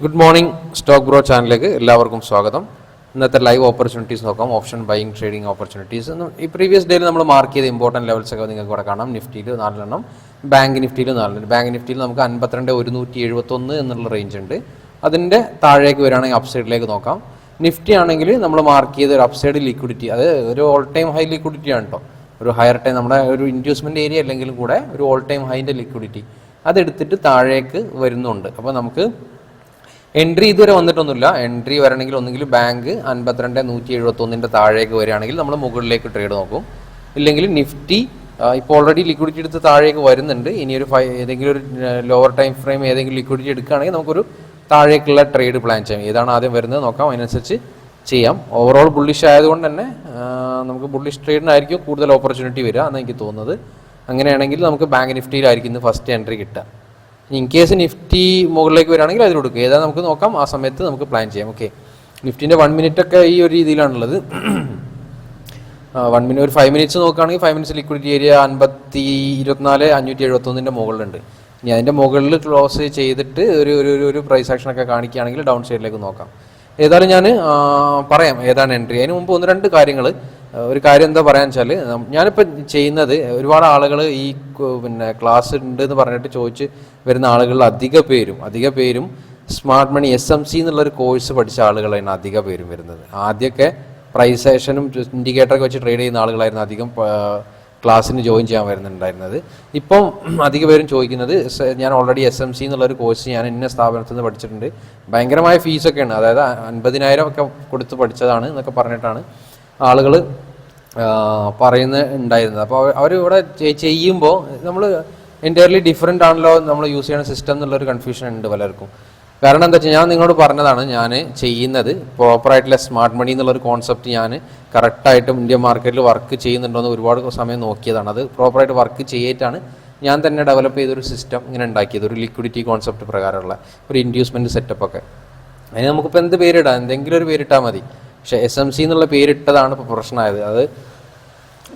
Good morning stock bro ചാനലിലേക്ക് എല്ലാവർക്കും സ്വാഗതം. ഇന്നത്തെ ലൈവ് ഓപ്പർച്യൂണിറ്റീസ് നോക്കാം. ഓപ്ഷൻ ബൈയിങ് ട്രേഡിംഗ് ഓപ്പർച്യൂണിറ്റീസ് ഈ പ്രീവിയസ് ഡേയിൽ നമ്മൾ മാർക്ക് ചെയ്ത ഇമ്പോർട്ടന്റ് ലെവൽസ് ഒക്കെ നിങ്ങൾക്ക് ഇവിടെ കാണാം. നിഫ്റ്റിയിൽ നാലെണ്ണം ബാങ്ക് നിഫ്റ്റിയിൽ നാലെണ്ണം. ബാങ്ക് നിഫ്റ്റിയിൽ നമുക്ക് അൻപത്തിരണ്ട് ഒരുന്നൂറ്റി എഴുപത്തൊന്ന് എന്നുള്ള റേഞ്ച് ഉണ്ട്. അതിന്റെ താഴേക്ക് വരികയാണെങ്കിൽ അപ്സൈഡിലേക്ക് നോക്കാം. നിഫ്റ്റി ആണെങ്കിൽ നമ്മൾ മാർക്ക് ചെയ്ത ഒരു അപ്സൈഡ് ലിക്വിഡിറ്റി അത് ഒരു ഓൾ ടൈം ഹൈ ലിക്വിഡിറ്റി ആണ് കേട്ടോ ഒരു ഹയർ ടൈം നമ്മുടെ ഒരു ഇൻഡ്യൂസ്മെന്റ് ഏരിയ അല്ലെങ്കിലും കൂടെ ഒരു ഓൾ ടൈം ഹൈന്റെ ലിക്വിഡിറ്റി അതെടുത്തിട്ട് താഴേക്ക് വരുന്നുണ്ട്. അപ്പോൾ നമുക്ക് എൻട്രി ഇതുവരെ വന്നിട്ടൊന്നുമില്ല. എൻട്രി വരണമെങ്കിൽ ഒന്നുകിൽ ബാങ്ക് അൻപത്തിരണ്ട് നൂറ്റി എഴുപത്തി ഒന്നിന്റെ താഴേക്ക് വരികയാണെങ്കിൽ നമ്മൾ മുകളിലേക്ക് ട്രേഡ് നോക്കും. ഇല്ലെങ്കിൽ നിഫ്റ്റി ഇപ്പോൾ ഓൾറെഡി ലിക്വിഡിറ്റി എടുത്ത് താഴേക്ക് വരുന്നുണ്ട്. ഇനി ഒരു ഫൈവ് ഏതെങ്കിലും ഒരു ലോവർ ടൈം ഫ്രെയിം ഏതെങ്കിലും ലിക്വിഡിറ്റി എടുക്കുകയാണെങ്കിൽ നമുക്കൊരു താഴേക്കുള്ള ട്രേഡ് പ്ലാൻ ചെയ്യാം. ഏതാണ് ആദ്യം വരുന്നത് നോക്കാം. അതിനനുസരിച്ച് ചെയ്യാം. ഓവറോൾ ബുള്ളിഷ് ആയതുകൊണ്ട് തന്നെ നമുക്ക് ബുള്ളിഷ് ട്രേഡിനായിരിക്കും കൂടുതൽ ഓപ്പർച്യൂണിറ്റി വരിക എന്ന് എനിക്ക് തോന്നുന്നത്. അങ്ങനെയാണെങ്കിൽ നമുക്ക് ബാങ്ക് നിഫ്റ്റിയിലായിരിക്കും ഇന്ന് ഫസ്റ്റ് എൻട്രി കിട്ടുക. ഇൻ കേസ് നിഫ്റ്റി മുകളിലേക്ക് വരികയാണെങ്കിൽ അതിൽ കൊടുക്കുക ഏതാ നമുക്ക് നോക്കാം. ആ സമയത്ത് നമുക്ക് പ്ലാൻ ചെയ്യാം. ഓക്കെ നിഫ്റ്റിന്റെ വൺ മിനിറ്റ് ഒക്കെ ഈ ഒരു രീതിയിലാണുള്ളത്. വൺ മിനിറ്റ് ഒരു ഫൈവ് മിനിറ്റ്സ് നോക്കുകയാണെങ്കിൽ ഫൈവ് മിനിറ്റ്സ് ലിക്വിഡിറ്റി ഏരിയ അൻപത്തി ഇരുപത്തിനാല് അഞ്ഞൂറ്റി എഴുപത്തൊന്നിന്റെ മുകളിലുണ്ട്. ഇനി അതിന്റെ മുകളിൽ ക്ലോസ് ചെയ്തിട്ട് ഒരു ഒരു ഒരു- പ്രൈസ് ആക്ഷൻ ഒക്കെ കാണിക്കുകയാണെങ്കിൽ ഡൗൺ സൈഡിലേക്ക് നോക്കാം. ഏതായാലും ഞാൻ പറയാം. ഏതാണ് എൻട്രി അതിന് മുമ്പ് ഒന്ന് രണ്ട് കാര്യങ്ങൾ ഒരു കാര്യം എന്താ പറയാന്ന് വെച്ചാൽ ഞാനിപ്പോൾ ചെയ്യുന്നത് ഒരുപാട് ആളുകൾ ഈ പിന്നെ ക്ലാസ് ഉണ്ട് എന്ന് പറഞ്ഞിട്ട് ചോദിച്ച് വരുന്ന ആളുകളിൽ അധിക പേരും അധിക പേരും smart money S M C എന്നുള്ളൊരു കോഴ്സ് പഠിച്ച ആളുകളാണ് അധിക പേരും വരുന്നത്. ആദ്യമൊക്കെ പ്രൈസേഷനും ഇൻഡിക്കേറ്ററൊക്കെ വെച്ച് ട്രേഡ് ചെയ്യുന്ന ആളുകളായിരുന്നു അധികം ക്ലാസ്സിന് ജോയിൻ ചെയ്യാൻ വരുന്നുണ്ടായിരുന്നത്. ഇപ്പം അധിക പേരും ചോദിക്കുന്നത് ഞാൻ ഓൾറെഡി എസ് എം സി എന്നുള്ളൊരു കോഴ്സ് ഞാൻ ഇന്ന സ്ഥാപനത്തിൽ നിന്ന് പഠിച്ചിട്ടുണ്ട്. ഭയങ്കരമായ ഫീസൊക്കെയാണ്. അതായത് അൻപതിനായിരം ഒക്കെ കൊടുത്ത് പഠിച്ചതാണ് എന്നൊക്കെ പറഞ്ഞിട്ടാണ് ആളുകൾ പറയുന്ന ഉണ്ടായിരുന്നത്. അപ്പോൾ അവർ ഇവിടെ ചെയ്യുമ്പോൾ നമ്മൾ എന്റയർലി ഡിഫറെന്റ് ആണല്ലോ നമ്മൾ യൂസ് ചെയ്യുന്ന സിസ്റ്റം എന്നുള്ളൊരു കൺഫ്യൂഷൻ ഉണ്ട് പലർക്കും. കാരണം എന്താ വെച്ചാൽ ഞാൻ നിങ്ങളോട് പറഞ്ഞതാണ് ഞാൻ ചെയ്യുന്നത് പ്രോപ്പറായിട്ടുള്ള സ്മാർട്ട് മണി എന്നുള്ളൊരു കോൺസെപ്റ്റ് ഞാൻ കറക്റ്റായിട്ടും ഇന്ത്യൻ മാർക്കറ്റിൽ വർക്ക് ചെയ്യുന്നുണ്ടോയെന്ന് ഒരുപാട് സമയം നോക്കിയതാണ്. അത് പ്രോപ്പറായിട്ട് വർക്ക് ചെയ്തിട്ടാണ് ഞാൻ തന്നെ ഡെവലപ്പ് ചെയ്തൊരു സിസ്റ്റം ഇങ്ങനെ ഉണ്ടാക്കിയത് ഒരു ലിക്വിഡിറ്റി കോൺസെപ്റ്റ് പ്രകാരമുള്ള ഒരു ഇൻഡ്യൂസ്മെന്റ് സെറ്റപ്പൊക്കെ അതിന് നമുക്കിപ്പോൾ എന്ത് പേരിടാം? എന്തെങ്കിലും ഒരു പേരിട്ടാൽ മതി. പക്ഷേ എസ് എം സി എന്നുള്ള പേരിട്ടതാണ് ഇപ്പോൾ പ്രശ്നമായത്. അത്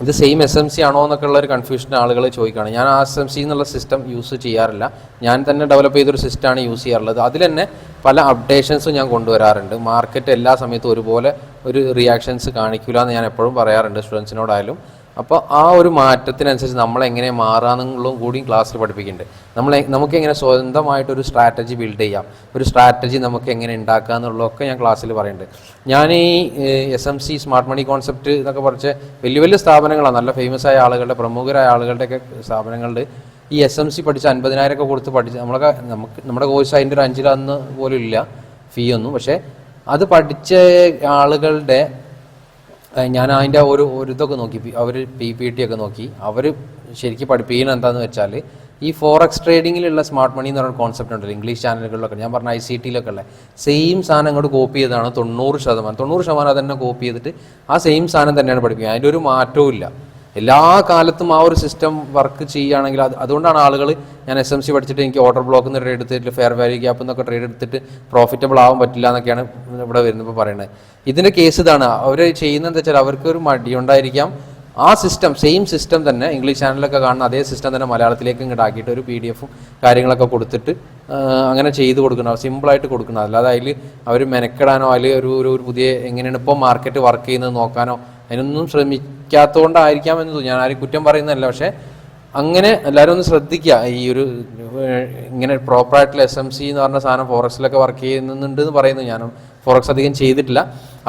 ഇത് സെയിം എസ് എം സി ആണോ എന്നൊക്കെ ഉള്ള ഒരു കൺഫ്യൂഷൻ ആളുകൾ ചോദിക്കുകയാണ്. ഞാൻ ആ എസ് എം സി എന്നുള്ള സിസ്റ്റം യൂസ് ചെയ്യാറില്ല. ഞാൻ തന്നെ ഡെവലപ്പ് ചെയ്തൊരു സിസ്റ്റമാണ് യൂസ് ചെയ്യാറുള്ളത്. അതിൽ തന്നെ പല അപ്ഡേഷൻസും ഞാൻ കൊണ്ടുവരാറുണ്ട്. മാർക്കറ്റ് എല്ലാ സമയത്തും ഒരുപോലെ ഒരു റിയാക്ഷൻസ് കാണിക്കില്ല എന്ന് ഞാൻ എപ്പോഴും പറയാറുണ്ട് സ്റ്റുഡൻസിനോടായാലും അപ്പോൾ ആ ഒരു മാറ്റത്തിനനുസരിച്ച് നമ്മൾ എങ്ങനെ മാറാമെന്നുള്ളതും കൂടിയും ക്ലാസ്സിൽ പഠിപ്പിക്കുന്നുണ്ട്. നമ്മൾ നമുക്ക് എങ്ങനെ സ്വന്തമായിട്ട് ഒരു സ്ട്രാറ്റജി ബിൽഡ് ചെയ്യാം. ഒരു സ്ട്രാറ്റജി നമുക്ക് എങ്ങനെ ഉണ്ടാക്കുക എന്നുള്ളതൊക്കെ ഞാൻ ക്ലാസ്സിൽ പറയുന്നുണ്ട്. ഞാൻ ഈ S M C smart money concept എന്നൊക്കെ പറിച്ച് വലിയ വലിയ സ്ഥാപനങ്ങളാണ്. നല്ല ഫേമസ് ആയ ആളുകളുടെ പ്രമുഖരായ ആളുകളുടെയൊക്കെ സ്ഥാപനങ്ങളുടെ ഈ എസ് എം സി പഠിച്ച് അൻപതിനായിരം ഒക്കെ കൊടുത്ത് പഠിച്ച് നമ്മളൊക്കെ നമുക്ക് നമ്മുടെ കോഴ്സ് അതിന്റെ ഒരു അഞ്ചിലന്ന് പോലും ഇല്ല ഫീ ഒന്നും. പക്ഷേ അത് പഠിച്ച ആളുകളുടെ ഞാൻ അതിന്റെ ഒരു ഒരു ഇതൊക്കെ നോക്കി. അവർ പി പി ടി ഒക്കെ നോക്കി. അവർ ശരിക്കും പഠിപ്പിക്കുന്നത് എന്താണെന്ന് വെച്ചാൽ ഈ ഫോറക്സ് ട്രേഡിങ്ങിലുള്ള സ്മാർട്ട് മണി എന്ന് പറയുന്ന കോൺസെപ്റ്റ് ഉണ്ടല്ലോ. ഇംഗ്ലീഷ് ചാനലുകളിലൊക്കെ ഞാൻ പറഞ്ഞ ഐ സി ടിയിലൊക്കെ ഉള്ള സെയിം സാധനം അങ്ങോട്ട് കോപ്പി ചെയ്തതാണ് തൊണ്ണൂറ് ശതമാനം. തൊണ്ണൂറ് ശതമാനം തന്നെ കോപ്പി ചെയ്തിട്ട് ആ സെയിം സാധനം തന്നെയാണ് പഠിപ്പിക്കുക അതിന്റെ ഒരു മാറ്റവും ഇല്ല. എല്ലാ കാലത്തും ആ ഒരു സിസ്റ്റം വർക്ക് ചെയ്യുകയാണെങ്കിൽ അത് അതുകൊണ്ടാണ് ആളുകൾ ഞാൻ എസ് എം സി പഠിച്ചിട്ട് എനിക്ക് ഓർഡർ ബ്ലോക്ക് നിന്ന് ട്രേഡ് എടുത്തിട്ട് ഫെയർ വാല്യൂ ഗ്യാപ്പ് എന്നൊക്കെ ട്രേഡ് എടുത്തിട്ട് പ്രോഫിറ്റബിൾ ആവാൻ പറ്റില്ല എന്നൊക്കെയാണ് ഇവിടെ വരുന്നപ്പോൾ പറയുന്നത് ഇതിന്റെ കേസ് ഇതാണ്. അവർ ചെയ്യുന്നത് എന്താ വെച്ചാൽ അവർക്ക് ഒരു മടി ഉണ്ടായിരിക്കാം. ആ സിസ്റ്റം സെയിം സിസ്റ്റം തന്നെ ഇംഗ്ലീഷ് ചാനലൊക്കെ കാണുന്ന അതേ സിസ്റ്റം തന്നെ മലയാളത്തിലേക്കും ഇങ്ങോട്ട് ഒരു പി ഡി എഫും കാര്യങ്ങളൊക്കെ കൊടുത്തിട്ട് അങ്ങനെ ചെയ്ത് കൊടുക്കണം. സിമ്പിളായിട്ട് കൊടുക്കണം. അല്ലാതെ അതിൽ അവർ മെനക്കെടാനോ അതിൽ ഒരു ഒരു പുതിയ എങ്ങനെയാണ് ഇപ്പോൾ മാർക്കറ്റ് വർക്ക് ചെയ്യുന്നത് നോക്കാനോ അതിനൊന്നും ശ്രമിക്കാത്തതുകൊണ്ടായിരിക്കാം എന്ന് ഞാൻ ആരും കുറ്റം പറയുന്നതല്ല. പക്ഷേ അങ്ങനെ എല്ലാവരും ഒന്ന് ശ്രദ്ധിക്കുക. ഈ ഒരു ഇങ്ങനെ പ്രോപ്പറായിട്ടുള്ള എസ് എം സി എന്ന് പറഞ്ഞ സാധനം ഫോറസ്റ്റിലൊക്കെ വർക്ക് ചെയ്യുന്നുണ്ട് എന്ന് പറയുന്നു ഞാൻ ഫോറക്സ് അധികം ചെയ്തിട്ടില്ല.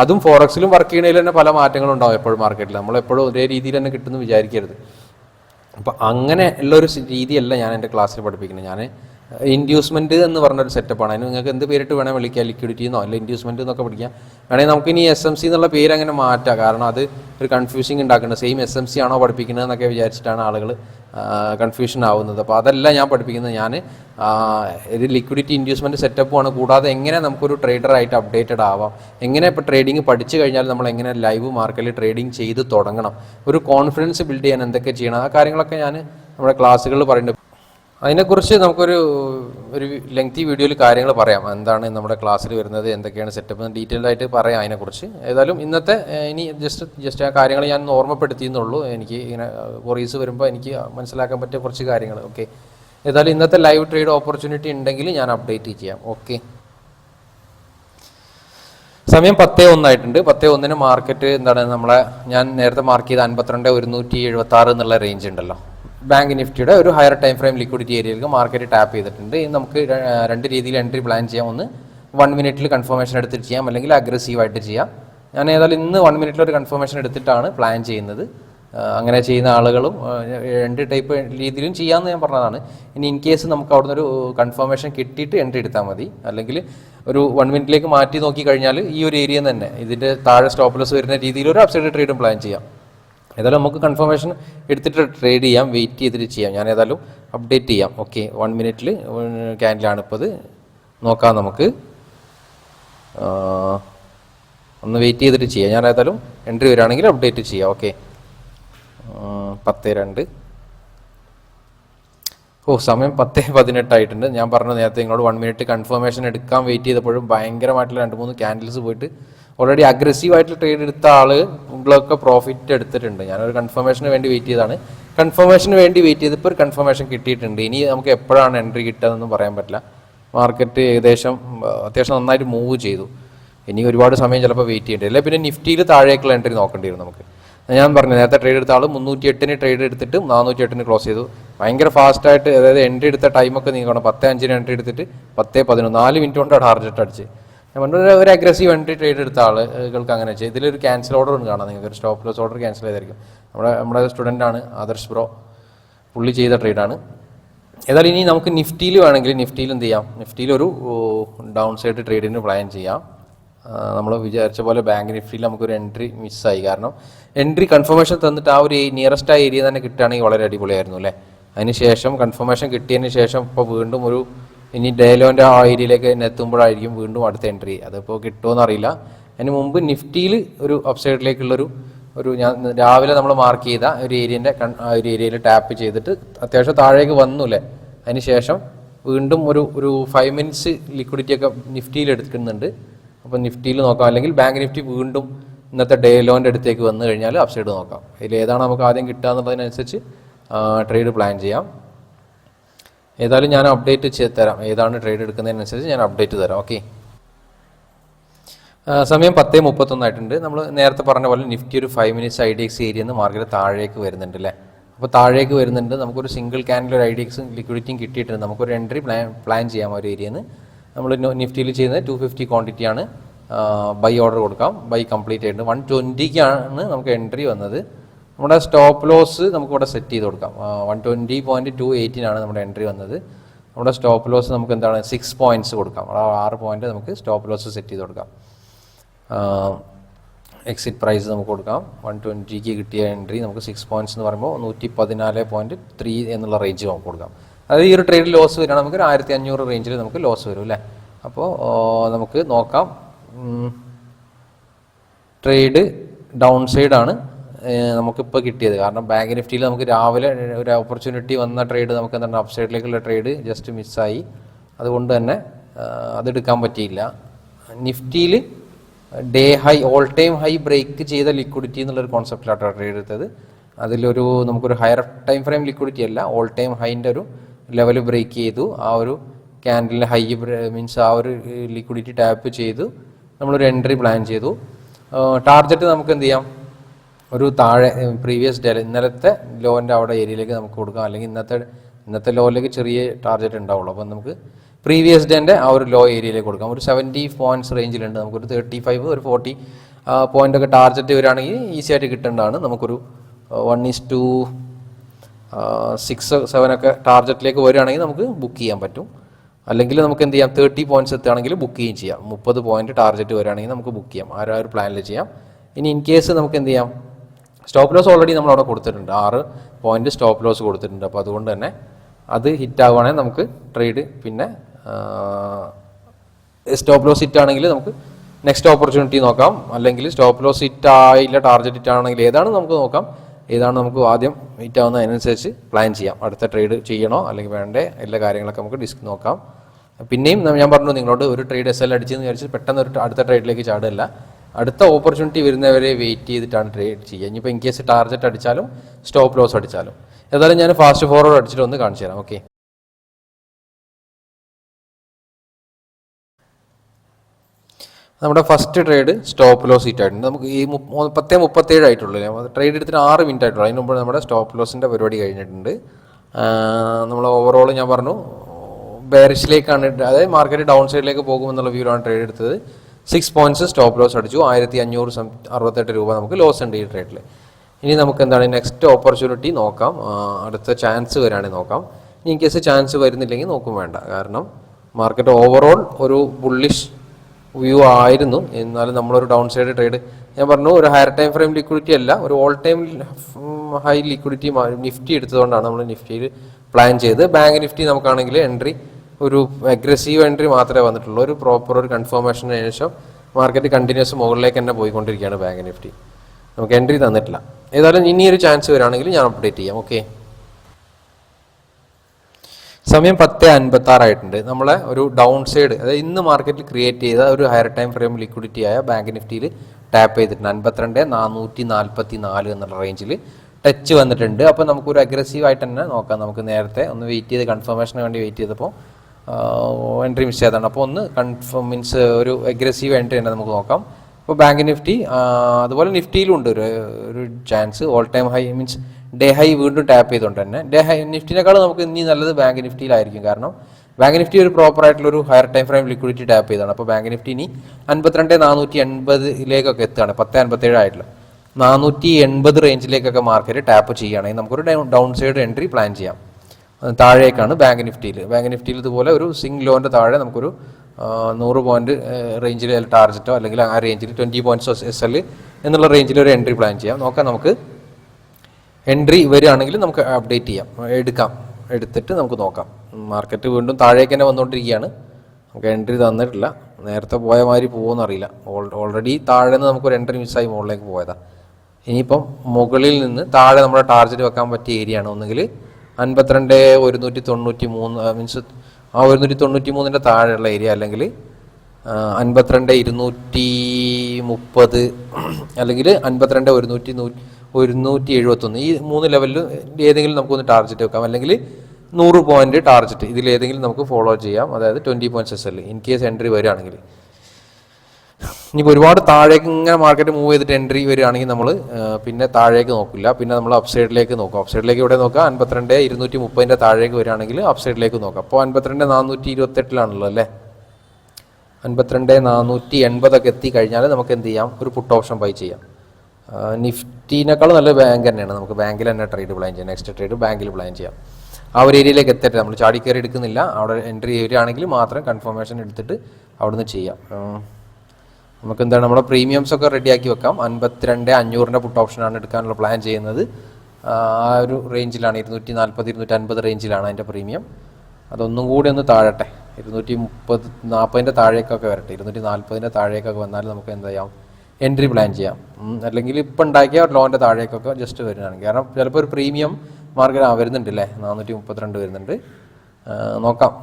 അതും ഫോറക്സിലും വർക്ക് ചെയ്യണതിൽ തന്നെ പല മാറ്റങ്ങളും ഉണ്ടാവും എപ്പോഴും മാർക്കറ്റിൽ നമ്മളെപ്പോഴും ഒരേ രീതിയിൽ തന്നെ കിട്ടുമെന്ന് വിചാരിക്കരുത്. അപ്പം അങ്ങനെ ഉള്ളൊരു രീതിയല്ല ഞാൻ എന്റെ ക്ലാസ്സിൽ പഠിപ്പിക്കുന്നത്. ഞാൻ ഇൻഡ്യൂസ്മെന്റ് എന്ന് പറഞ്ഞൊരു സെറ്റപ്പാണ് അതിന് നിങ്ങൾക്ക് എന്ത് പേരിട്ട് വേണേൽ വിളിക്കാം. ലിക്വിഡിറ്റി എന്നോ അല്ല ഇൻഡ്യൂസ്മെന്റ് എന്നൊക്കെ പഠിക്കാം വേണമെങ്കിൽ നമുക്ക് ഇനി എസ് എം സി എന്നുള്ള പേര് അങ്ങനെ മാറ്റാം. കാരണം അത് ഒരു കൺഫ്യൂസിങ് ഉണ്ടാക്കുന്നത് സെയിം എസ് എം സി ആണോ പഠിപ്പിക്കുന്നത് എന്നൊക്കെ വിചാരിച്ചിട്ടാണ് ആളുകൾ കൺഫ്യൂഷൻ ആവുന്നത്. അപ്പോൾ അതല്ല ഞാൻ പഠിപ്പിക്കുന്നത്. ഞാൻ ഇത് ലിക്വിഡിറ്റി ഇൻഡ്യൂസ്മെന്റ് ആണ്. കൂടാതെ എങ്ങനെ നമുക്കൊരു ട്രേഡറായിട്ട് അപ്ഡേറ്റഡ് ആവാം? എങ്ങനെ ഇപ്പോൾ ട്രേഡിംഗ് പഠിച്ചു കഴിഞ്ഞാൽ നമ്മൾ എങ്ങനെ ലൈവ് മാർക്കറ്റിൽ ട്രേഡിംഗ് ചെയ്ത് തുടങ്ങണം? ഒരു കോൺഫിഡൻസ് ബിൽഡ് ചെയ്യാൻ എന്തൊക്കെ ചെയ്യണം? ആ കാര്യങ്ങളൊക്കെ ഞാൻ നമ്മുടെ ക്ലാസ്സുകളിൽ പറയുന്നുണ്ട്. അതിനെക്കുറിച്ച് നമുക്കൊരു ഒരു ലെങ്തി വീഡിയോയിൽ കാര്യങ്ങൾ പറയാം. എന്താണ് നമ്മുടെ ക്ലാസ്സിൽ വരുന്നത്? എന്തൊക്കെയാണ് സെറ്റപ്പ് ഡീറ്റെയിൽഡ് ആയിട്ട് പറയാം അതിനെക്കുറിച്ച്. ഏതായാലും ഇന്നത്തെ ഇനി ജസ്റ്റ് ജസ്റ്റ് ആ കാര്യങ്ങൾ ഞാൻ ഓർമ്മപ്പെടുത്തിയെന്നുള്ളൂ. എനിക്ക് ഇങ്ങനെ കൊറീസ് വരുമ്പോൾ എനിക്ക് മനസ്സിലാക്കാൻ പറ്റിയ കുറച്ച് കാര്യങ്ങൾ. ഓക്കെ ഏതായാലും ഇന്നത്തെ ലൈവ് ട്രേഡ് ഓപ്പർച്യൂണിറ്റി ഉണ്ടെങ്കിൽ ഞാൻ അപ്ഡേറ്റ് ചെയ്യാം. ഓക്കെ സമയം പത്തേ ഒന്നായിട്ടുണ്ട്. പത്തേ ഒന്നിന് മാർക്കറ്റ് എന്താണ് നമ്മളെ ഞാൻ നേരത്തെ മാർക്ക് ചെയ്ത അൻപത്തിരണ്ട് ഒരുന്നൂറ്റി എഴുപത്തി ആറ് എന്നുള്ള റേഞ്ച് ഉണ്ടല്ലോ. ബാങ്ക് നിഫ്റ്റിയുടെ ഒരു ഹയർ ടൈം ഫ്രെയിം ലിക്വിഡിറ്റി ഏരിയയിലേക്ക് മാർക്കറ്റ് ടാപ്പ് ചെയ്തിട്ടുണ്ട്. ഇനി നമുക്ക് രണ്ട് രീതിയിൽ എൻട്രി പ്ലാൻ ചെയ്യാം. ഒന്ന് വൺ മിനിറ്റിൽ കൺഫർമേഷൻ എടുത്തിട്ട് ചെയ്യാം. അല്ലെങ്കിൽ അഗ്രസീവായിട്ട് ചെയ്യാം. ഞാൻ ഏതായാലും ഇന്ന് വൺ മിനിറ്റിൽ ഒരു കൺഫർമേഷൻ എടുത്തിട്ടാണ് പ്ലാൻ ചെയ്യുന്നത്. അങ്ങനെ ചെയ്യുന്ന ആളുകളും രണ്ട് ടൈപ്പ് രീതിയിലും ചെയ്യാമെന്ന് ഞാൻ പറഞ്ഞതാണ്. ഇനി ഇൻ കേസ് നമുക്ക് അവിടുന്ന് ഒരു കൺഫർമേഷൻ കിട്ടിയിട്ട് എൻട്രി എടുത്താൽ മതി. അല്ലെങ്കിൽ ഒരു വൺ മിനിറ്റിലേക്ക് മാറ്റി നോക്കി കഴിഞ്ഞാൽ ഈ ഒരു ഏരിയ തന്നെ ഇതിന്റെ താഴെ സ്റ്റോപ്പ്ലെസ് വരുന്ന രീതിയിൽ ഒരു അപ്സൈഡ് ട്രേഡും പ്ലാൻ ചെയ്യാം. ഏതായാലും നമുക്ക് കൺഫർമേഷൻ എടുത്തിട്ട് ട്രേഡ് ചെയ്യാം വെയിറ്റ് ചെയ്തിട്ട് ചെയ്യാം. ഞാൻ ഏതായാലും അപ്ഡേറ്റ് ചെയ്യാം. ഓക്കെ വൺ മിനിറ്റിൽ ക്യാൻഡിലാണ് ഇപ്പോൾ ഇത് നോക്കാം നമുക്ക്. ഒന്ന് വെയിറ്റ് ചെയ്തിട്ട് ചെയ്യാം. ഞാൻ ഏതായാലും എൻട്രി വരികയാണെങ്കിൽ അപ്ഡേറ്റ് ചെയ്യാം. ഓക്കെ പത്ത് രണ്ട്. ഓ സമയം പത്ത് പതിനെട്ടായിട്ടുണ്ട്. ഞാൻ പറഞ്ഞ നേരത്തെ നിങ്ങളോട് വൺ മിനിറ്റ് കൺഫർമേഷൻ എടുക്കാൻ വെയിറ്റ് ചെയ്തപ്പോഴും ഭയങ്കരമായിട്ടുള്ള രണ്ട് മൂന്ന് ക്യാൻഡിൽസ് പോയിട്ട് ഓൾറെഡി അഗ്രസീവ് ആയിട്ട് ട്രേഡ് എടുത്ത ആളുകളൊക്കെ പ്രോഫിറ്റ് എടുത്തിട്ടുണ്ട്. ഞാനൊരു കൺഫർമേഷന് വേണ്ടി വെയിറ്റ് ചെയ്താണ് കൺഫർമേഷന് വേണ്ടി വെയിറ്റ് ചെയ്തപ്പോൾ ഒരു കൺഫർമേഷൻ കിട്ടിയിട്ടുണ്ട്. ഇനി നമുക്ക് എപ്പോഴാണ് എൻട്രി കിട്ടുകയെന്നൊന്നും പറയാൻ പറ്റില്ല. മാർക്കറ്റ് ഏകദേശം അത്യാവശ്യം നന്നായിട്ട് മൂവ് ചെയ്തു. ഇനി ഒരുപാട് സമയം ചിലപ്പോൾ വെയിറ്റ് ചെയ്യേണ്ടി. അല്ലെ പിന്നെ നിഫ്റ്റിയിൽ താഴേക്കുള്ള എൻട്രി നോക്കേണ്ടി വരും നമുക്ക്. ഞാൻ പറഞ്ഞു നേരത്തെ ട്രേഡ് എടുത്ത ആൾ മുന്നൂറ്റി എട്ടിന് ട്രേഡ് എടുത്തിട്ട് നാനൂറ്റി എട്ടിന് ക്ലോസ് ചെയ്തു. ഭയങ്കര ഫാസ്റ്റായിട്ട് അതായത് എൻട്രി എടുത്ത ടൈമൊക്കെ നീക്കണം പത്ത് അഞ്ചിന് എൻട്രി എടുത്തിട്ട് പത്ത് പതിനൊന്ന്. നാല് മിനിറ്റ് കൊണ്ടാണ് ടാർജറ്റ് അടിച്ച്. ഞാൻ പറഞ്ഞു ഒരു- അഗ്രസീവ് എൻട്രി ട്രേഡ് എടുത്ത ആളുകൾക്ക് അങ്ങനെ ചെയ്യും. ഇതിലൊരു ക്യാൻസൽ ഓർഡർ ഉണ്ട് കാണാം നിങ്ങൾക്ക്. ഒരു സ്റ്റോപ്പ് ലോസ് ഓർഡർ ക്യാൻസൽ ചെയ്തായിരിക്കും. നമ്മുടെ നമ്മുടെ സ്റ്റുഡന്റ് ആണ് ആദർശ് ബ്രോ പുള്ളി ചെയ്ത ട്രേഡാണ് ഏതായാലും ഇനി നമുക്ക് നിഫ്റ്റിയിൽ വേണമെങ്കിൽ നിഫ്റ്റിയിൽ എന്ത് ചെയ്യാം? നിഫ്റ്റിയിൽ ഒരു ഡൗൺ സൈഡ് ട്രേഡിന് പ്ലാൻ ചെയ്യാം. നമ്മൾ വിചാരിച്ച പോലെ ബാങ്ക് നിഫ്റ്റിയിൽ നമുക്കൊരു എൻട്രി മിസ്സായി കാരണം എൻട്രി കൺഫർമേഷൻ തന്നിട്ട് ആ ഒരു നിയറസ്റ്റ് ആ ഏരിയ തന്നെ കിട്ടുകയാണെങ്കിൽ വളരെ അടിപൊളിയായിരുന്നു അല്ലേ? അതിന് ശേഷം കൺഫർമേഷൻ കിട്ടിയതിന് ശേഷം ഇപ്പോൾ വീണ്ടും ഒരു ഇനി ഡേലോന്റെ ആ ഏരിയയിലേക്ക് തന്നെ എത്തുമ്പോഴായിരിക്കും വീണ്ടും അടുത്ത എൻട്രി അതിപ്പോൾ കിട്ടുമോ അറിയില്ല. അതിന് മുമ്പ് നിഫ്റ്റിയിൽ ഒരു അപ്സൈഡിലേക്കുള്ളൊരു ഒരു ഞാൻ രാവിലെ നമ്മൾ മാർക്ക് ചെയ്ത ഒരു ഏരിയന്റെ ഒരു ഏരിയയിൽ ടാപ്പ് ചെയ്തിട്ട് അത്യാവശ്യം താഴേക്ക് വന്നു അല്ലേ? അതിന് ശേഷം വീണ്ടും ഒരു ഒരു ഫൈവ് മിനിറ്റ്സ് ലിക്വിഡിറ്റി ഒക്കെ നിഫ്റ്റിയിൽ എടുക്കുന്നുണ്ട്. അപ്പോൾ നിഫ്റ്റിയിൽ നോക്കാം. അല്ലെങ്കിൽ ബാങ്ക് നിഫ്റ്റി വീണ്ടും ഇന്നത്തെ ഡേ ലോന്റെ അടുത്തേക്ക് വന്നു കഴിഞ്ഞാൽ അപ്സൈഡ് നോക്കാം. അതിൽ ഏതാണ് നമുക്ക് ആദ്യം കിട്ടുക എന്നുള്ളതിനനുസരിച്ച് ട്രേഡ് പ്ലാൻ ചെയ്യാം. ഏതായാലും ഞാൻ അപ്ഡേറ്റ് ചെയ്ത് തരാം. ഏതാണ് ട്രേഡ് എടുക്കുന്നതിനനുസരിച്ച് ഞാൻ അപ്ഡേറ്റ് തരാം. ഓക്കെ? സമയം പത്തേ മുപ്പത്തൊന്നായിട്ടുണ്ട് നമ്മൾ നേരത്തെ പറഞ്ഞ പോലെ നിഫ്റ്റി ഒരു five minutes I D X area നിന്ന് മാർക്കറ്റ് താഴേക്ക് വരുന്നുണ്ട് അല്ലേ? അപ്പോൾ താഴേക്ക് വരുന്നുണ്ട്. നമുക്കൊരു സിംഗിൾ ക്യാൻഡിൽ ഒരു ഐ ഡി എക്സും ലിക്വിഡിറ്റിയും കിട്ടിയിട്ടുണ്ട്. നമുക്കൊരു എൻട്രി പ്ലാൻ പ്ലാൻ ചെയ്യാം ഒരു ഏരിയയിൽ നിന്ന് നമ്മൾ നിഫ്റ്റിയിൽ ചെയ്യുന്നത് ടു ഫിഫ്റ്റി ക്വാണ്ടിറ്റിയാണ് ബൈ ഓർഡർ കൊടുക്കാം. ബൈ കംപ്ലീറ്റ് ആയിട്ട് വൺ ട്വന്റിക്കാണ് നമുക്ക് എൻട്രി വന്നത്. നമ്മുടെ സ്റ്റോപ്പ് ലോസ് നമുക്ക് ഇവിടെ സെറ്റ് ചെയ്ത് കൊടുക്കാം. വൺ ട്വന്റി പോയിന്റ് ടു എയ്റ്റീനാണ് നമ്മുടെ എൻട്രി വന്നത്. നമ്മുടെ സ്റ്റോപ്പ് ലോസ് നമുക്ക് എന്താണ്? സിക്സ് പോയിന്റ്സ് കൊടുക്കാം. ആറ് പോയിന്റ് നമുക്ക് സ്റ്റോപ്പ് ലോസ് സെറ്റ് ചെയ്ത് കൊടുക്കാം. എക്സിറ്റ് പ്രൈസ് നമുക്ക് കൊടുക്കാം. വൺ ട്വന്റിക്ക് കിട്ടിയ എൻട്രി നമുക്ക് സിക്സ് പോയിന്റ്സ് എന്ന് പറയുമ്പോൾ നൂറ്റി പതിനാല് പോയിന്റ് ത്രീ എന്നുള്ള റേഞ്ച് നമുക്ക് കൊടുക്കാം. അതായത് ഈ ഒരു ട്രേഡിൽ ലോസ് വരികയാണെങ്കിൽ നമുക്ക് ഒരു ആയിരത്തി അഞ്ഞൂറ് റേഞ്ചിൽ നമുക്ക് ലോസ് വരും അല്ലേ? അപ്പോൾ നമുക്ക് നോക്കാം. ട്രേഡ് ഡൗൺ സൈഡാണ് നമുക്കിപ്പോൾ കിട്ടിയത്. കാരണം ബാങ്ക് നിഫ്റ്റിയിൽ നമുക്ക് രാവിലെ ഒരു ഓപ്പർച്യൂണിറ്റി വന്ന ട്രേഡ് നമുക്ക് എന്താണ് അപ്പ് സൈഡിലേക്കുള്ള ട്രേഡ് ജസ്റ്റ് മിസ്സായി അതുകൊണ്ട് തന്നെ അതെടുക്കാൻ പറ്റിയില്ല. നിഫ്റ്റിയിൽ day high all time high break ചെയ്ത ലിക്വിഡിറ്റി എന്നുള്ളൊരു കോൺസെപ്റ്റിലാണ് ട്രേഡ് എടുത്തത്. അതിലൊരു നമുക്കൊരു ഹയർ ടൈം ഫ്രെയിം ലിക്വിഡിറ്റി അല്ല ഓൾ ടൈം ഹൈന്റെ ഒരു ലെവൽ ബ്രേക്ക് ചെയ്തു. ആ ഒരു ക്യാൻഡലിന്റെ ഹൈ മീൻസ് ആ ഒരു ലിക്വിഡിറ്റി ടാപ്പ് ചെയ്തു. നമ്മളൊരു എൻട്രി പ്ലാൻ ചെയ്തു. ടാർഗറ്റ് നമുക്ക് എന്ത് ചെയ്യാം? ഒരു താഴെ പ്രീവിയസ് ഡേ ഇന്നലത്തെ ലോന്റെ അവിടെ ഏരിയയിലേക്ക് നമുക്ക് കൊടുക്കാം. അല്ലെങ്കിൽ ഇന്നത്തെ ഇന്നത്തെ ലോയിലേക്ക് ചെറിയ ടാർഗറ്റ് ഉണ്ടാവുള്ളൂ. അപ്പം നമുക്ക് പ്രീവിയസ് ഡേന്റെ ആ ഒരു ലോ ഏരിയയിലേക്ക് കൊടുക്കാം. ഒരു സെവന്റി പോയിന്റ്സ് റേഞ്ചിലുണ്ട് നമുക്കൊരു തേർട്ടി ഫൈവ് ഒരു ഫോർട്ടി പോയിന്റ് ഒക്കെ ടാർഗറ്റ് വരികയാണെങ്കിൽ ഈസി ആയിട്ട് കിട്ടേണ്ടതാണ്. നമുക്കൊരു one is to six seven ഒക്കെ ടാർഗറ്റിലേക്ക് വരികയാണെങ്കിൽ നമുക്ക് ബുക്ക് ചെയ്യാൻ പറ്റും. അല്ലെങ്കിൽ നമുക്ക് എന്ത് ചെയ്യാം? തേർട്ടി പോയിന്റ്സ് എത്തുകയാണെങ്കിൽ ബുക്ക് ചെയ്യുകയും ചെയ്യാം. മുപ്പത് പോയിന്റ് ടാർഗറ്റ് വരികയാണെങ്കിൽ നമുക്ക് ബുക്ക് ചെയ്യാം. ആ ഒരു പ്ലാനിൽ ചെയ്യാം. ഇനി ഇൻ കേസ് നമുക്ക് എന്ത് ചെയ്യാം? സ്റ്റോപ്പ് ലോസ് ഓൾറെഡി നമ്മൾ അവിടെ കൊടുത്തിട്ടുണ്ട്. ആറ് പോയിന്റ് സ്റ്റോപ്പ് ലോസ് കൊടുത്തിട്ടുണ്ട്. അപ്പോൾ അതുകൊണ്ട് തന്നെ അത് ഹിറ്റ് ആവുകയാണെങ്കിൽ നമുക്ക് ട്രേഡ് പിന്നെ സ്റ്റോപ്പ് ലോസ് ഹിറ്റ് ആണെങ്കിൽ നമുക്ക് നെക്സ്റ്റ് ഓപ്പർച്യൂണിറ്റി നോക്കാം. അല്ലെങ്കിൽ സ്റ്റോപ്പ് ലോസ് ഹിറ്റ് ആയില്ല ടാർഗറ്റ് ഹിറ്റ് ആണെങ്കിൽ ഏതാണ് നമുക്ക് നോക്കാം? ഏതാണ് നമുക്ക് ആദ്യം മീറ്റ് ആവുന്ന അതിനനുസരിച്ച് പ്ലാൻ ചെയ്യാം. അടുത്ത ട്രേഡ് ചെയ്യണോ അല്ലെങ്കിൽ വേണ്ടേ എല്ലാ കാര്യങ്ങളൊക്കെ നമുക്ക് ഡിസ്ക് നോക്കാം. പിന്നെയും ഞാൻ പറഞ്ഞു നിങ്ങളോട് ഒരു ട്രേഡ് എസ് എൽ അടിച്ചെന്ന് വിചാരിച്ച് പെട്ടെന്ന് ഒരു അടുത്ത ട്രേഡിലേക്ക് ചാടില്ല അടുത്ത ഓപ്പർച്യൂണിറ്റി വരുന്നവരെ വെയിറ്റ് ചെയ്തിട്ടാണ് ട്രേഡ് ചെയ്യുക. ഇനിയിപ്പോൾ ഇൻ കേസ് ടാർഗറ്റ് അടിച്ചാലും സ്റ്റോപ്പ് ലോസ് അടിച്ചാലും. ഏതായാലും ഞാൻ ഫാസ്റ്റ് ഫോർവേഡ് അടിച്ചിട്ട് ഒന്ന് കാണിച്ചു തരാം. ഓക്കെ നമ്മുടെ first trade stop loss hit ആയിട്ടുണ്ട് നമുക്ക് ഈ പത്തേ മുപ്പത്തേഴ് ആയിട്ടുള്ളൂ. ട്രേഡ് എടുത്തിട്ട് ആറ് മിനിറ്റ് ആയിട്ടുള്ളൂ. അതിന് മുമ്പ് നമ്മുടെ സ്റ്റോപ്പ് ലോസിന്റെ പരിപാടി കഴിഞ്ഞിട്ടുണ്ട്. നമ്മൾ ഓവറോൾ ഞാൻ പറഞ്ഞു ബാരിഷിലേക്കാണ് അതായത് മാർക്കറ്റ് ഡൗൺ സൈഡിലേക്ക് പോകുമെന്നുള്ള വ്യൂലാണ് ട്രേഡ് എടുത്തത്. സിക്സ് പോയിന്റ്സ് സ്റ്റോപ്പ് ലോസ് അടിച്ചു. ആയിരത്തി അഞ്ഞൂറ് സം അറുപത്തെട്ട് രൂപ നമുക്ക് ലോസ് ഉണ്ട് ഈ ട്രേഡിൽ ഇനി നമുക്ക് എന്താണ് നെക്സ്റ്റ് ഓപ്പർച്യൂണിറ്റി നോക്കാം. അടുത്ത ചാൻസ് വരാണെങ്കിൽ നോക്കാം. ഇനി ഇൻ കേസ് ചാൻസ് വരുന്നില്ലെങ്കിൽ നോക്കും വേണ്ട. കാരണം മാർക്കറ്റ് ഓവറോൾ ഒരു ബുള്ളിഷ് വ്യൂ ആയിരുന്നു. എന്നാലും നമ്മളൊരു ഡൗൺ സൈഡ് ട്രേഡ് ഞാൻ പറഞ്ഞു ഒരു ഹയർ ടൈം ഫ്രെയിം ലിക്വിഡിറ്റി അല്ല ഒരു all time high liquidity Nifty എടുത്തതുകൊണ്ടാണ് നമ്മൾ നിഫ്റ്റിയിൽ പ്ലാൻ ചെയ്ത് ബാങ്ക് നിഫ്റ്റി നമുക്കാണെങ്കിൽ എൻട്രി ഒരു അഗ്രസീവ് എൻട്രി മാത്രമേ വന്നിട്ടുള്ളൂ. ഒരു പ്രോപ്പർ ഒരു കൺഫർമേഷന് ശേഷം മാർക്കറ്റ് കണ്ടിന്യൂസ് മുകളിലേക്ക് തന്നെ പോയിക്കൊണ്ടിരിക്കുകയാണ് ബാങ്ക് നിഫ്റ്റി നമുക്ക് എൻട്രി തന്നിട്ടില്ല. ഏതായാലും ഇനിയൊരു ചാൻസ് വരികയാണെങ്കിൽ ഞാൻ അപ്ഡേറ്റ് ചെയ്യാം ഓക്കെ സമയം പത്ത് അൻപത്തി ആറായിട്ടുണ്ട് നമ്മളെ ഒരു ഡൗൺ സൈഡ് അതായത് ഇന്ന് മാർക്കറ്റിൽ ക്രിയേറ്റ് ചെയ്ത ഒരു ഹയർ ടൈം ഫ്രെയിം ലിക്വിഡിറ്റി ആയ ബാങ്ക് നിഫ്റ്റിയിൽ ടാപ്പ് ചെയ്തിട്ടുണ്ട്. അൻപത്തിരണ്ട് നാനൂറ്റി നാൽപ്പത്തി നാല് എന്നുള്ള റേഞ്ചിൽ ടച്ച് വന്നിട്ടുണ്ട്. അപ്പോൾ നമുക്കൊരു അഗ്രസീവ് ആയിട്ട് തന്നെ നോക്കാം. നമുക്ക് നേരത്തെ ഒന്ന് വെയിറ്റ് ചെയ്ത് കൺഫർമേഷന് വേണ്ടി വെയിറ്റ് ചെയ്തപ്പോൾ എൻട്രി മിസ് ചെയ്തതാണ്. അപ്പോൾ ഒന്ന് കൺഫേം മീൻസ് ഒരു അഗ്രസീവ് എൻട്രി തന്നെ നമുക്ക് നോക്കാം. ഇപ്പോൾ ബാങ്ക് നിഫ്റ്റി അതുപോലെ നിഫ്റ്റിയിലും ഉണ്ട്. ഒരു ഒരു chance all time high means day high വീണ്ടും ടാപ്പ് ചെയ്തുകൊണ്ട് തന്നെ. ഡേ ഹൈ നമുക്ക് ഇനി നല്ലത് ബാങ്ക് നിഫ്റ്റിയിലായിരിക്കും. കാരണം ബാങ്ക് നിഫ്റ്റി ഒരു പ്രോപ്പർ ആയിട്ടുള്ള ഒരു higher time frame liquidity tap ചെയ്താണ് അപ്പോൾ ബാങ്ക് നിഫ്റ്റി ഇനി അൻപത്തിരണ്ട് നാനൂറ്റി എൺപതിലേക്കൊക്കെ എത്തുകയാണ്. പത്ത് അൻപത്തേഴ് ആയിട്ടുള്ള നാനൂറ്റി എൺപത് റേഞ്ചിലേക്കൊക്കെ മാർക്കറ്റ് ടാപ്പ് ചെയ്യുകയാണെങ്കിൽ നമുക്കൊരു ഡൗൺ സൈഡ് എൻട്രി പ്ലാൻ ചെയ്യാം. താഴേക്കാണ് ബാങ്ക് നിഫ്റ്റിയിൽ. ബാങ്ക് നിഫ്റ്റിയിൽ ഇതുപോലെ ഒരു സിംഗ് ലോന്റെ താഴെ നമുക്കൊരു നൂറ് പോയിന്റ് റേഞ്ചിൽ ടാർജറ്റോ അല്ലെങ്കിൽ ആ റേഞ്ചിൽ ട്വന്റി പോയിന്റ്സ് എസ് എൽ എന്നുള്ള റേഞ്ചിൽ ഒരു എൻട്രി പ്ലാൻ ചെയ്യാം. നോക്കാം നമുക്ക് എൻട്രി വരികയാണെങ്കിൽ നമുക്ക് അപ്ഡേറ്റ് ചെയ്യാം. എടുക്കാം. എടുത്തിട്ട് നമുക്ക് നോക്കാം. മാർക്കറ്റ് വീണ്ടും താഴേക്ക് തന്നെ വന്നുകൊണ്ടിരിക്കുകയാണ്. നമുക്ക് എൻട്രി തന്നിട്ടില്ല. നേരത്തെ പോയ മാതിരി പോകുമെന്ന് അറിയില്ല. ഓൾറെഡി താഴെ നിന്ന് നമുക്കൊരു എൻട്രി മിസ്സായി മുകളിലേക്ക് പോയതാണ് ഇനിയിപ്പം മുകളിൽ നിന്ന് താഴെ നമ്മുടെ ടാർജറ്റ് വെക്കാൻ പറ്റിയ ഏരിയ ആണ്. ഒന്നുകിൽ അൻപത്തിരണ്ട് ഒരുന്നൂറ്റി തൊണ്ണൂറ്റി മൂന്ന് മീൻസ് ആ ഒരുന്നൂറ്റി തൊണ്ണൂറ്റി മൂന്നിന്റെ താഴെയുള്ള ഏരിയ അല്ലെങ്കിൽ അൻപത്തിരണ്ട് ഇരുന്നൂറ്റി മുപ്പത് അല്ലെങ്കിൽ അൻപത്തിരണ്ട് ഒരുന്നൂറ്റി നൂ ഒരുന്നൂറ്റി എഴുപത്തൊന്ന് ഈ മൂന്ന് ലെവലിൽ ഏതെങ്കിലും നമുക്കൊന്ന് ടാർജറ്റ് വെക്കാം. അല്ലെങ്കിൽ നൂറ് പോയിന്റ് ടാർജറ്റ് ഇതിൽ ഏതെങ്കിലും നമുക്ക് ഫോളോ ചെയ്യാം. അതായത് twenty points S L in case entry വരികയാണെങ്കിൽ. ഇനിയിപ്പോൾ ഒരുപാട് താഴേക്ക് ഇങ്ങനെ മാർക്കറ്റ് മൂവ് ചെയ്തിട്ട് എൻട്രി വരികയാണെങ്കിൽ നമ്മൾ പിന്നെ താഴേക്ക് നോക്കില്ല. പിന്നെ നമ്മൾ അപ്സൈഡിലേക്ക് നോക്കും. അപ്സൈഡിലേക്ക് ഇവിടെ നോക്കാം? അൻപത്തിരണ്ട് ഇരുന്നൂറ്റി മുപ്പതിന്റെ താഴേക്ക് വരികയാണെങ്കിൽ അപ്സൈഡിലേക്ക് നോക്കാം. അപ്പോൾ അൻപത്തിരണ്ട് നാനൂറ്റി ഇരുപത്തെട്ടിലാണല്ലോ അല്ലേ? അൻപത്തിരണ്ട് നാനൂറ്റി എൺപതൊക്കെ എത്തി കഴിഞ്ഞാൽ നമുക്ക് എന്ത് ചെയ്യാം? ഒരു പുട്ട് ഓപ്ഷൻ ബൈ ചെയ്യാം. നിഫ്റ്റിനേക്കാളും നല്ല ബാങ്ക് തന്നെയാണ്. നമുക്ക് ബാങ്കിൽ തന്നെ ട്രേഡ് പ്ലാൻ ചെയ്യാം. നെക്സ്റ്റ് ട്രേഡ് ബാങ്കിൽ പ്ലാൻ ചെയ്യാം. ആ ഒരു ഏരിയയിലേക്ക് എത്തട്ടെ. നമ്മൾ ചാടി കയറി എടുക്കുന്നില്ല. അവിടെ എൻട്രി ചെയ്യുകയാണെങ്കിൽ മാത്രം കൺഫർമേഷൻ എടുത്തിട്ട് അവിടുന്ന് ചെയ്യാം. നമുക്ക് എന്താണ്? നമ്മുടെ പ്രീമിയംസ് ഒക്കെ റെഡിയാക്കി വെക്കാം. അൻപത്തിരണ്ട് അഞ്ഞൂറിന്റെ പുട്ട് ഓപ്ഷനാണ് എടുക്കാനുള്ള പ്ലാൻ ചെയ്യുന്നത്. ആ ഒരു റേഞ്ചിലാണ് ഇരുന്നൂറ്റി നാൽപ്പത് ഇരുന്നൂറ്റി അൻപത് റേഞ്ചിലാണ് അതിന്റെ പ്രീമിയം അതൊന്നും കൂടി ഒന്ന് താഴട്ടെ. ഇരുന്നൂറ്റി മുപ്പത് നാൽപ്പതിന്റെ താഴേക്കൊക്കെ വരട്ടെ. ഇരുന്നൂറ്റി നാൽപ്പതിന്റെ താഴേക്കൊക്കെ വന്നാൽ നമുക്ക് എന്താ ചെയ്യാം എൻട്രി പ്ലാൻ ചെയ്യാം. അല്ലെങ്കിൽ ഇപ്പം ഉണ്ടാക്കിയ ലോണിന്റെ താഴേക്കൊക്കെ ജസ്റ്റ് വരുന്നതാണ്. കാരണം ചിലപ്പോൾ ഒരു പ്രീമിയം മാർക്കറ്റ് ആ വരുന്നുണ്ട് അല്ലേ നാനൂറ്റി മുപ്പത്തിരണ്ട് വരുന്നുണ്ട് നോക്കാം.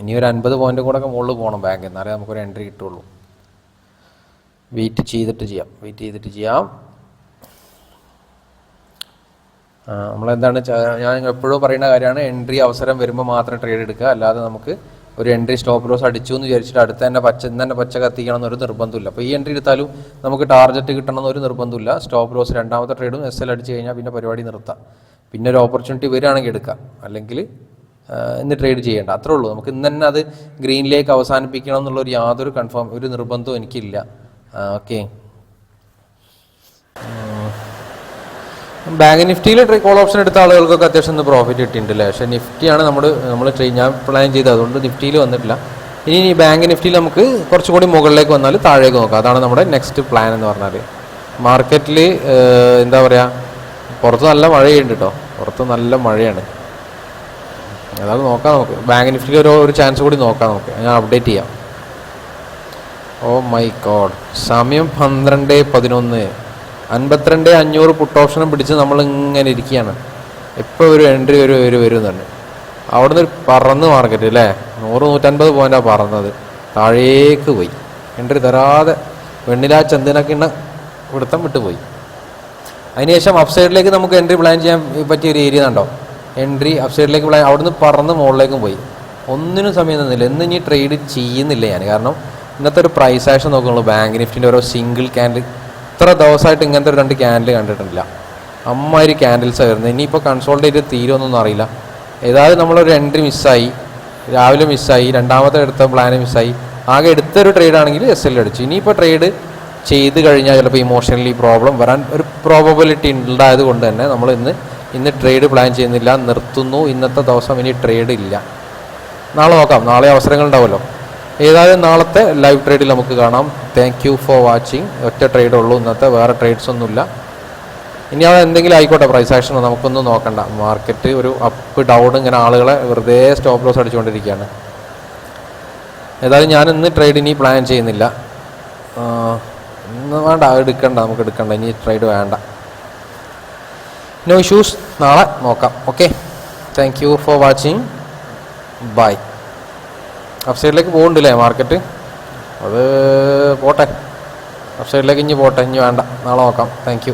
ഇനി ഒരു അൻപത് പോയിന്റ് കൂടെ ഒക്കെ മുകളിൽ പോകണം ബാങ്ക്. എന്നാലേ നമുക്കൊരു എൻട്രി കിട്ടുള്ളൂ. വെയിറ്റ് ചെയ്തിട്ട് ചെയ്യാം. വെയിറ്റ് ചെയ്തിട്ട് ചെയ്യാം. നമ്മളെന്താണ് ഞാൻ എപ്പോഴും പറയുന്ന കാര്യമാണ് എൻട്രി അവസരം വരുമ്പോൾ മാത്രം ട്രേഡ് എടുക്കുക. അല്ലാതെ നമുക്ക് ഒരു എൻട്രി സ്റ്റോപ്പ് ലോസ് അടിച്ചു എന്ന് വിചാരിച്ചിട്ട് അടുത്ത തന്നെ പച്ച തന്നെ പച്ച കത്തിക്കണം എന്നൊരു നിർബന്ധമില്ല. അപ്പോൾ ഈ എൻട്രി എടുത്താലും നമുക്ക് ടാർഗറ്റ് കിട്ടണം എന്നൊരു നിർബന്ധമില്ല. സ്റ്റോപ്പ് ലോസ് രണ്ടാമത്തെ ട്രേഡും എസ് എൽ അടിച്ച് കഴിഞ്ഞാൽ പിന്നെ പരിപാടി നിർത്താം. പിന്നെ ഒരു ഓപ്പർച്യൂണിറ്റി വരികയാണെങ്കിൽ എടുക്കാം. അല്ലെങ്കിൽ ഇന്ന് ട്രേഡ് ചെയ്യേണ്ട. അത്രേ ഉള്ളൂ. നമുക്ക് ഇന്ന് തന്നെ അത് ഗ്രീനിലേക്ക് അവസാനിപ്പിക്കണം എന്നുള്ള ഒരു യാതൊരു കൺഫേം ഒരു നിർബന്ധവും എനിക്കില്ല. ഓക്കെ ബാങ്ക് നിഫ്റ്റിയിൽ കോൾ ഓപ്ഷൻ എടുത്ത ആളുകൾക്കൊക്കെ അത്യാവശ്യം ഒന്ന് പ്രോഫിറ്റ് കിട്ടിയിട്ടില്ല പക്ഷേ നിഫ്റ്റിയാണ് നമ്മൾ നമ്മൾ ട്രെയിൻ ഞാൻ പ്ലാൻ ചെയ്തത്. അതുകൊണ്ട് നിഫ്റ്റിയിൽ വന്നിട്ടില്ല. ഇനി ഈ ബാങ്ക് നിഫ്റ്റിയിൽ നമുക്ക് കുറച്ചുകൂടി മുകളിലേക്ക് വന്നാൽ താഴേക്ക് നോക്കാം. അതാണ് നമ്മുടെ നെക്സ്റ്റ് പ്ലാൻ എന്ന് പറഞ്ഞാൽ മാർക്കറ്റിൽ എന്താ പറയുക പുറത്ത് നല്ല മഴയുണ്ട് കേട്ടോ പുറത്ത് നല്ല മഴയാണ്. അതാണ് നോക്കാം നമുക്ക്. ബാങ്ക് നിഫ്റ്റിയിൽ ഒരു ഒരു ചാൻസ് കൂടി നോക്കാം നമുക്ക്. ഞാൻ അപ്ഡേറ്റ് ചെയ്യാം. Oh my god. സമയം പന്ത്രണ്ട് പതിനൊന്ന്. അൻപത്തിരണ്ട് അഞ്ഞൂറ് പുട്ട് ഓപ്ഷനും പിടിച്ച് നമ്മൾ ഇങ്ങനെ ഇരിക്കുകയാണ്. എപ്പോൾ ഒരു എൻട്രി ഒരു ഒരു വരുന്നുണ്ട്. അവിടെ നിന്ന് പറന്ന് മാർക്കറ്റ് അല്ലേ നൂറ് നൂറ്റൻപത് പോയിന്റാണ് പറന്നത്. താഴേക്ക് പോയി. എൻട്രി തരാതെ വെണ്ണിലാ ചന്ദനൊക്കെ ഇണ്ണ പിടുത്തം വിട്ടുപോയി. അതിനുശേഷം അപ്സൈഡിലേക്ക് നമുക്ക് എൻട്രി പ്ലാൻ ചെയ്യാൻ പറ്റിയ ഒരു ഏരിയ ഉണ്ടോ എൻട്രി അപ്സൈഡിലേക്ക് പ്ലാൻ അവിടുന്ന് പറന്ന് മുകളിലേക്കും പോയി. ഒന്നിനും സമയം തന്നില്ല. എന്ന് ഇനി ട്രേഡ് ചെയ്യുന്നില്ല ഞാൻ. കാരണം ഇന്നത്തെ ഒരു പ്രൈസ് ആക്ഷൻ നോക്കുകയുള്ളൂ ബാങ്ക് നിഫ്റ്റിന്റെ ഓരോ സിംഗിൾ ക്യാൻഡിൽ ഇത്ര ദിവസമായിട്ട് ഇങ്ങനത്തെ ഒരു രണ്ട് ക്യാൻഡിൽ കണ്ടിട്ടില്ല അമ്മാതിരി ക്യാൻഡിൽസ് വരുന്നത് ഇനിയിപ്പോൾ കൺസോൾട്ടേറ്റ് തീരുമെന്നൊന്നും അറിയില്ല. ഏതായാലും നമ്മളൊരു എൻട്രി മിസ്സായി രാവിലെ മിസ്സായി രണ്ടാമത്തെ എടുത്ത പ്ലാന് മിസ്സായി ആകെ എടുത്തൊരു ട്രേഡ് ആണെങ്കിൽ എസ് എൽ അടിച്ചു. ഇനിയിപ്പോൾ ട്രേഡ് ചെയ്ത് കഴിഞ്ഞാൽ ചിലപ്പോൾ ഇമോഷണലി പ്രോബ്ലം വരാൻ ഒരു പ്രോബബിലിറ്റി ഉണ്ടായത് കൊണ്ട് തന്നെ നമ്മൾ ഇന്ന് ഇന്ന് ട്രേഡ് പ്ലാൻ ചെയ്യുന്നില്ല. നിർത്തുന്നു. ഇന്നത്തെ ദിവസം ഇനി ട്രേഡ് ഇല്ല. നാളെ നോക്കാം. നാളെ അവസരങ്ങൾ ഉണ്ടാവുമല്ലോ. ഏതായാലും നാളത്തെ ലൈവ് ട്രേഡിൽ നമുക്ക് കാണാം. താങ്ക് യു ഫോർ വാച്ചിങ് ഒറ്റ ട്രേഡ് ഉള്ളൂ ഇന്നത്തെ വേറെ ട്രേഡ്സ് ഒന്നുമില്ല. ഇനി അത് എന്തെങ്കിലും ആയിക്കോട്ടെ പ്രൈസ് ആക്ഷൻ നമുക്കൊന്നും നോക്കണ്ട. മാർക്കറ്റ് ഒരു അപ്പ് ഡൗൺ ഇങ്ങനെ ആളുകളെ വെറുതെ സ്റ്റോപ്പ് ലോസ് അടിച്ചുകൊണ്ടിരിക്കുകയാണ്. ഏതായാലും ഞാൻ ഇന്ന് ട്രേഡ് ഇനി പ്ലാൻ ചെയ്യുന്നില്ല. ഇന്ന് വേണ്ട എടുക്കണ്ട നമുക്ക് എടുക്കണ്ട. ഇനി ട്രേഡ് വേണ്ട. നോ ഇഷ്യൂസ് നാളെ നോക്കാം. Okay thank you for watching bye up സൈഡിലേക്ക് പോകുന്നുണ്ടല്ലേ മാർക്കറ്റ് അത് പോട്ടെ. അപ് സൈഡിലേക്ക് ഇനി പോട്ടെ. ഇനി വേണ്ട. നാളെ നോക്കാം. താങ്ക്